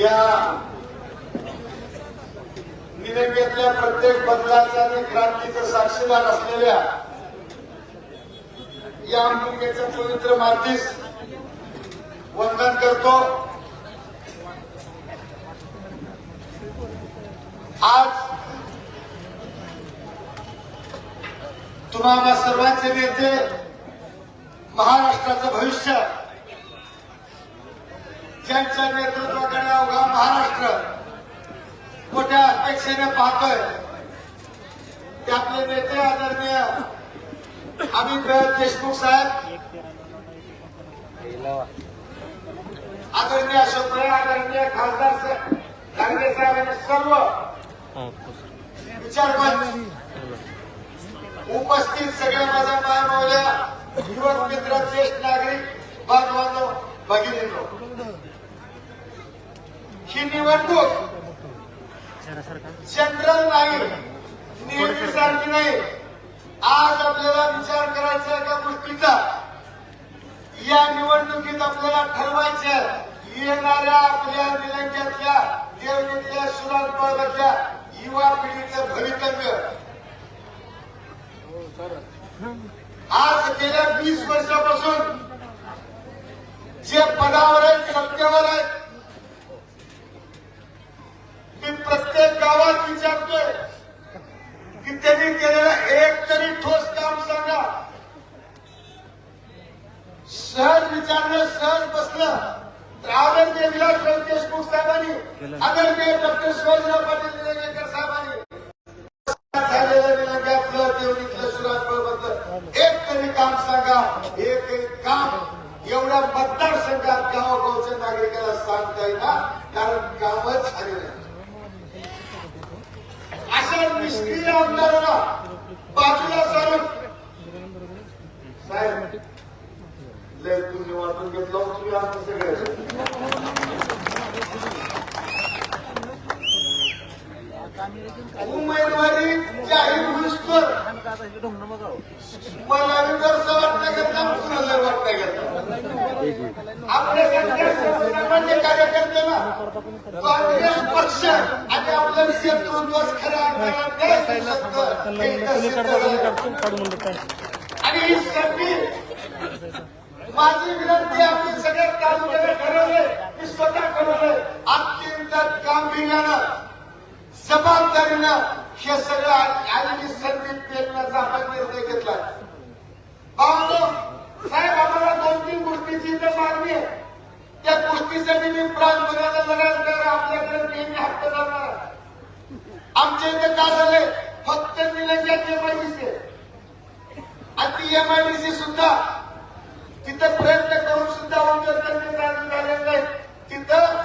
या. निलंबेतल्या प्रत्येक बदलाचा आणि क्रांतीचं साक्षीदार असलेल्या या मुलगेच्या पवित्र मातीस वंदन करतो. आज तुम्हाला सर्वांचे नेते महाराष्ट्राचं भविष्य ज्यांच्या नेतृत्वाकडे अवघा महाराष्ट्र मोठ्या अपेक्षेने पाहतोय. ते आपले नेते आदरणीय अमित देशमुख साहेब आदरणीय अशोक आदरणीय खासदार ठाकरे साहेब आणि सर्व विचारवंत उपस्थित सगळ्या माझ्या मायमावल्या युवक मित्र ज्येष्ठ नागरिक बांधवांनो भगिनींनो. ही निवडणूक जनरल नाही. नेहमीसारखी नाही. आज आपल्याला विचार करायचा एका गोष्टीचा. या निवडणुकीत आपल्याला ठरवायचं येणाऱ्या आपल्या निलंग्यातल्या देवणीतल्या सुरांपावरातल्या युवा पिढीचं भवितव्य. आज गेल्या वीस वर्षापासून जे पदावर आहेत सत्तेवर आहेत मी प्रत्येक गावात विचारतोय की त्यांनी केलेलं एक तरी ठोस काम सांगा सहज विचारलं सहज बसलं तर आदरणीय विलासराव देशमुख साहेबांनी आदरणीय डॉक्टर शिवाजीराव पाटील निलंगेकर साहेबांनी झालेलं निलंग्यातलं देवणीतलं सुराजबळमधलं एक तरी काम सांगा एक एक काम एवढ्या मतदारसंघात गावोगावच्या नागरिकाला सांगता येईना कारण कामच झालेलं नाही. अशा निष्क्रिय आमदारांना बाजूला सारून साहेब लय तुम्ही वाचून घेतलं तुम्ही आमचं सगळ्या उमेदवारी जाहीर होईस्तोवर मला विदर्भ वाटता घेतला कुणाला वाटता घेतला आपल्या सर्वसामान्य कार्यकर्त्यांना काँग्रेस पक्ष आणि आपलं शत्रुत्वच खऱ्या अर्थानं आणि ही संधी माझी विनंती आपली सगळ्या तालुक्याने ठरवले मी स्वतः ठरवले. अत्यंत गांभीर्यानं जबाबदारीनं हे सगळं आणि मी संधी पेरण्याचा आपण निर्णय घेतला. बाबा साहेब आम्हाला दोन तीन गोष्टीची इथं मागणी आहे. त्या गोष्टीसाठी मी प्राण बनायला लढायला आपल्याकडे नेहमी हक्क जाणार आमच्या इथे का झाले फक्त निलंग्याचे पैसे. आणि ती एमआयडीसी सुद्धा तिथं प्रयत्न करून सुद्धा उद्योग त्यांनी नाही तिथं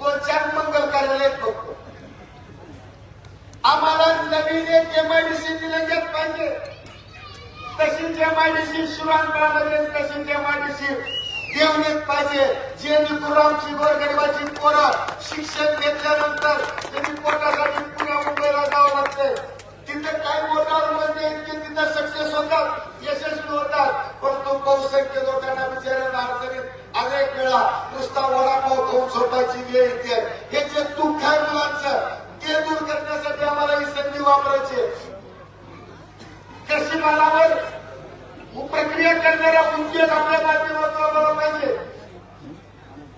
दोन चार मंगल कार्यालय फक्त आम्हाला नवीन एक एमआयडीसी निलंग्यात पाहिजे. तशीच एमआयडीसी शिवांतरामध्ये तशीच एमआयडीसी देवणीत पाहिजे. जेणेकरून आमची गोरगरिबाची पोरं शिक्षण घेतल्यानंतर त्यांनी पोटासाठी पुण्या मुंबईला जावं लागते तिथं काही मोटारमध्ये म्हणजे तिथं सक्सेस होतात. परंतु बहुसंख्य लोकांना बिचाऱ्यांना अडचणीत अनेक वेळा नुसता वडापाव खाऊन सोडायची वेळ येते. हे जे दुःख आहे मुलांचं ते दूर करण्यासाठी आम्हाला ही संधी वापरायची कृषी मालावर प्रक्रिया करणाऱ्या उद्योग आपल्या माध्यमातून आम्हाला पाहिजे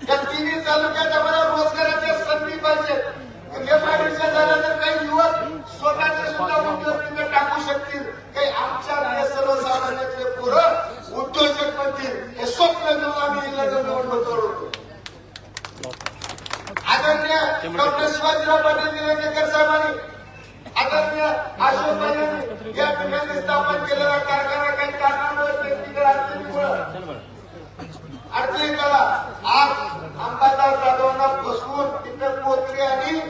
या तिन्ही तालुक्यात आम्हाला रोजगाराच्या संधी पाहिजे हे पाहिजे झाल्या तर काही युवक स्वतःचे सुद्धा उद्योग तिथे टाकू शकतील काही आमच्या सर्वसामान्यातले पोरं उद्योजक बनतील हे स्वप्न घेऊन आम्ही निवडणूक होतो आदरणीय डॉक्टर शिवाजीराव पाटील निलंगेकर साहेबांनी आदरणीय अशोक भाई या ठिकाणी स्थापन केलेला कारखाना काही कारणामुळे टेक्निकल अडचणीमुळे अडचणी करा आज अंबादार जाधवांना फसवून तिथं पोचले आणि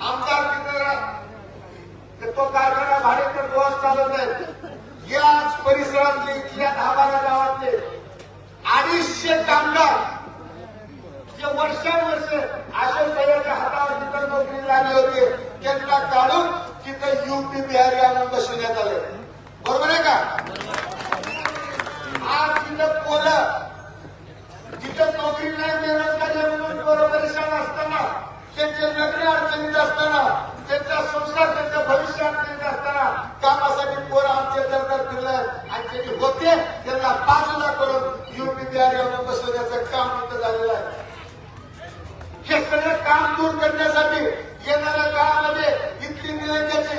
आमदार तिथं तो कारखाना उपवास चालत आहेत. याच परिसरातले इथल्या दहा बारा गावातले अडीचशे कामगार जे वर्षानुवर्ष अशोक भैयाच्या हातावर तिथं नोकरी लागली होती त्यांना काढून तिथं युपी बिहारी आणून बसवण्यात आले. बरोबर आहे का? आज तिथं पोलं तिथं नोकरी नाही बेरोजगारी म्हणून बरोबर असताना त्यांचे लग्न अडचणीत असताना त्यांचा संसार त्यांचं भविष्य अडचणीत असताना कामासाठी पोरं आमचे दरदर फिरलाय. आणि जे होते त्यांना बाजूला करून युपी बिहार येऊन बसवण्याचं काम इथं झालेलं आहे. हे सगळं काम दूर करण्यासाठी येणाऱ्या काळामध्ये इथली निलंग्याची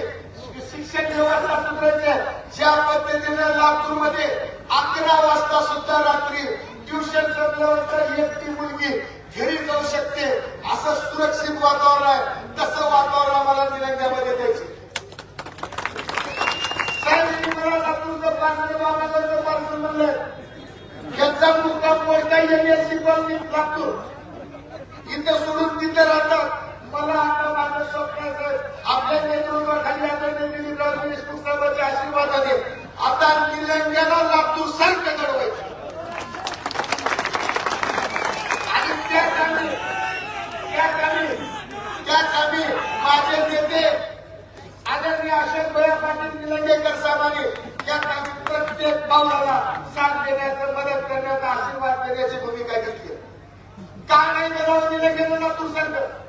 शिक्षण व्यवस्था सुधारायची ज्या पद्धतीने लातूरमध्ये अकरा वाजता सुद्धा रात्री ट्युशन संपल्यानंतर एकटी मुलगी घरी जाऊ शकते. असं सुरक्षित वातावरण आहे. तसं वातावरण आम्हाला निलंग्यामध्ये द्यायचे साहेब मला लातूरचं पार्सल बाबाचं पार्सल म्हणलं यांचा मुद्दा कोणता इथं सोडून राहतात. मला आता माझं स्वप्न आहे आपल्या नेतृत्वाखाली आता साहेबांच्या आशीर्वादाने आता निलंग्याला लातूर सारखं घडवायचं. आणि त्या कामी त्या कामी त्या कामी माझे नेते आदरणीय अशोक भया पाटील निलंगेकर साहेब या कामी प्रत्येक पावलाला साथ देण्याचं मदत करण्याचा आशीर्वाद देण्याची भूमिका घेतली का नाही करावं दिलं गेलं लातूर सारखं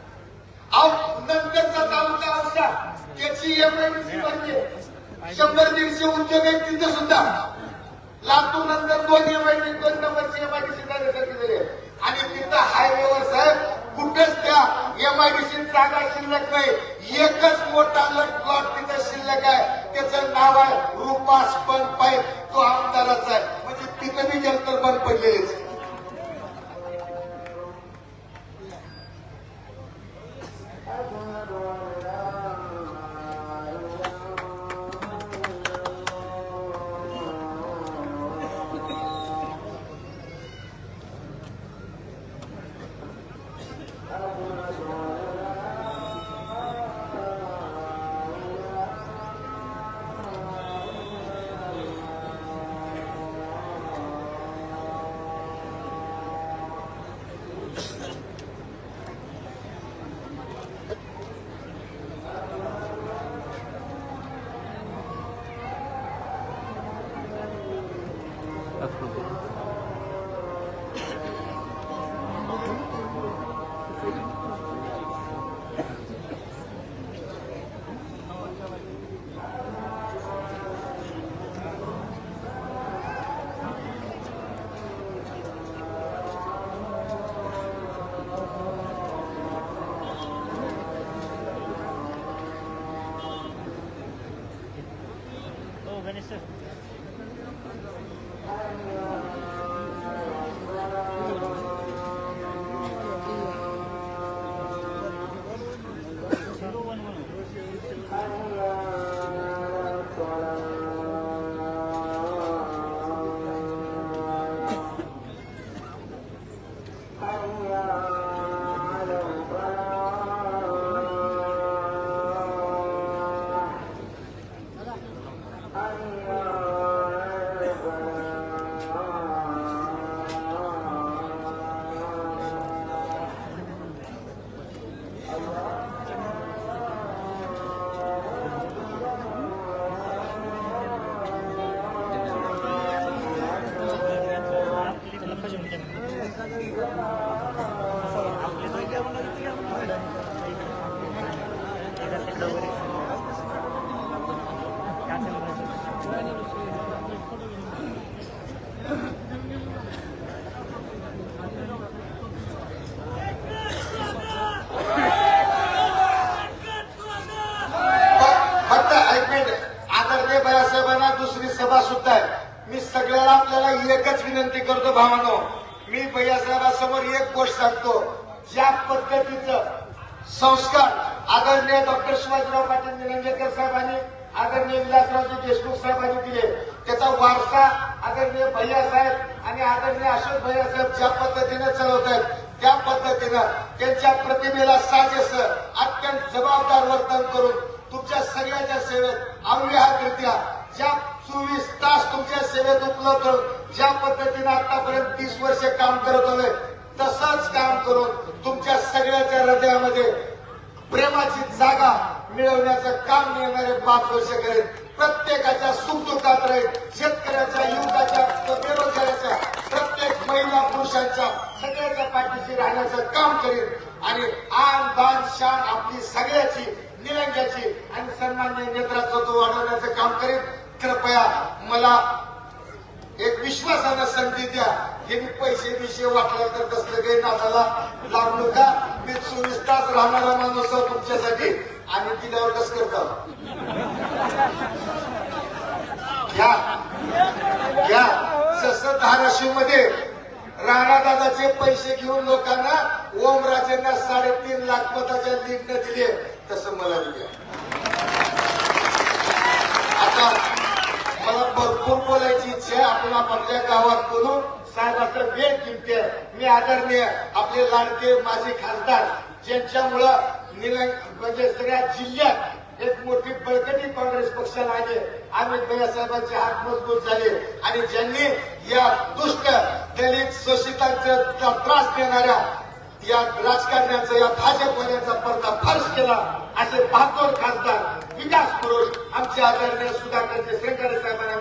अहो नंतरचा तालुका औसा त्याची एमआयडीसी म्हणजे शंभर दीडशे उद्योग आहेत तिथे सुद्धा. लातूर नंतर दोन एमआयडी दोन नंबरची एमआयडीसी झाल्यासारखी झाली आणि तिथं हायवेवर साहेब कुठंच त्या एमआयडीसी जागा शिल्लक नाही. एकच मोठा लट प्लॉट तिथं शिल्लक आहे. त्याचं नाव आहे रुपास पण पाईप तो आमदाराचा आहे. म्हणजे तिथं बी जंतर बंद पडलेलीच फक्त ऐक मिनिट. आदरणीय बाळासाहेबांना दुसरी सभा सुद्धा आहे. मी सगळ्याला आपल्याला एकच विनंती करतो भावानो. मी भैयासाहेबांसमोर एक गोष्ट सांगतो. ज्या पद्धतीचं संस्कार आदरणीय डॉक्टर शिवाजीराव पाटील निलंगेकर साहेबांनी आदरणीय विलासरावजी देशमुख साहेबांनी दिले. त्याचा वारसा आदरणीय भैयासाहेब आणि आदरणीय अशोक भैयासाहेब ज्या पद्धतीने चालवत आहेत त्या पद्धतीनं त्यांच्या प्रतिमेला साजेस अत्यंत जबाबदार वर्तन करून तुमच्या सगळ्याच्या सेवेत अव्याहतरित्या ज्या चोवीस तास तुमच्या सेवेत उपलब्ध ज्या पद्धतीने आतापर्यंत तीस वर्ष काम करत आलोय तसंच काम करून तुमच्या सगळ्याच्या हृदयामध्ये प्रेमाची जागा मिळवण्याचं काम मिळणारे पाच वर्ष करेल प्रत्येकाच्या सुखदुःखात राहील. शेतकऱ्याच्या युवकाच्या बेरोजगाराच्या प्रत्येक महिला पुरुषांच्या सगळ्याच्या पाठीशी राहण्याचं काम करेल. आणि आन बान शान आपली सगळ्याची निरंग्याची आणि सन्मान्य तो वाढवण्याचं काम करेल कृपया मला एक विश्वासानं संधी द्या. त्यांनी पैसे बिशे वाटला तर कसलं काही नादाला लागलो नका. मी चोवीस तास राहणारा माणूस तुमच्यासाठी आणि दिल्यावर कस करता? घ्या. घ्या. जसं धाराशिवमध्ये राणादादाचे पैसे घेऊन लोकांना ओमराजेंना साडेतीन लाख पदाच्या लीडनं दिले. तसं मला दिले आता मला भरपूर बोलायची इच्छा आहे. आपण आपल्या गावात बोलू. साहेबांचं वेळ किमते मी आदरणीय आपले लाडके माझे खासदार ज्यांच्यामुळं निलंग म्हणजे सगळ्या जिल्ह्यात एक मोठी बळकटी काँग्रेस पक्षाला आले. आम्ही भैयासाहेबांचे हात मजबूत झाले आणि ज्यांनी या दुष्ट दलित शोषितांचा त्रास देणाऱ्या या राजकारण्याचा या भाजपवाल्यांचा पर्दाफाश केला. असे बहात्तर खासदार विकास पुरुष आमचे आदरणीय सुधाकरचे श्रीकर साहेबांना